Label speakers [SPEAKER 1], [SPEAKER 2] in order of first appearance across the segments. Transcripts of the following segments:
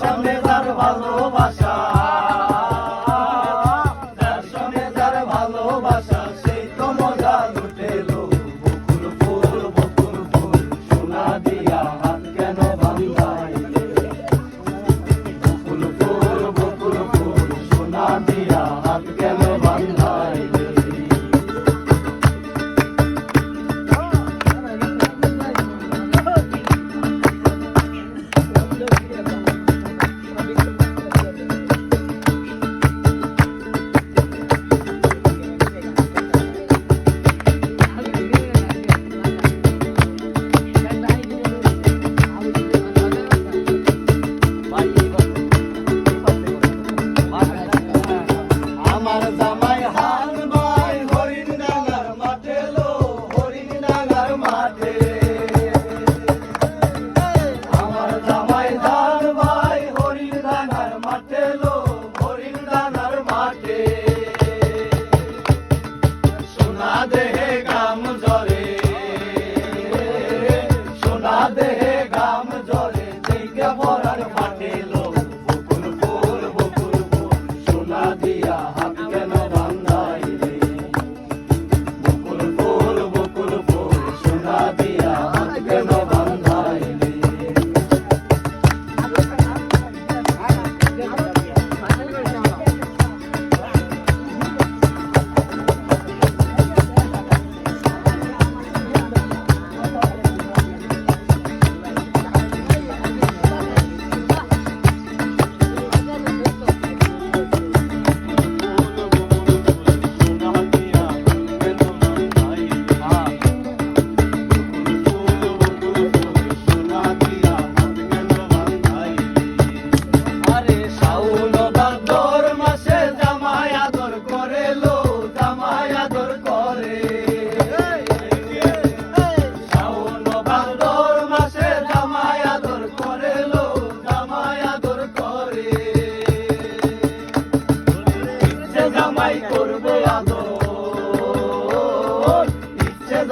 [SPEAKER 1] সামনে তার ভালোবাসা। 자.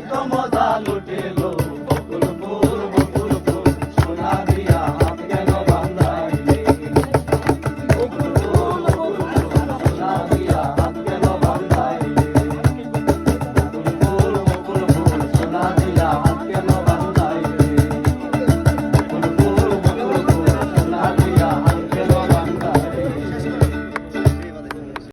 [SPEAKER 1] ¡Tomo!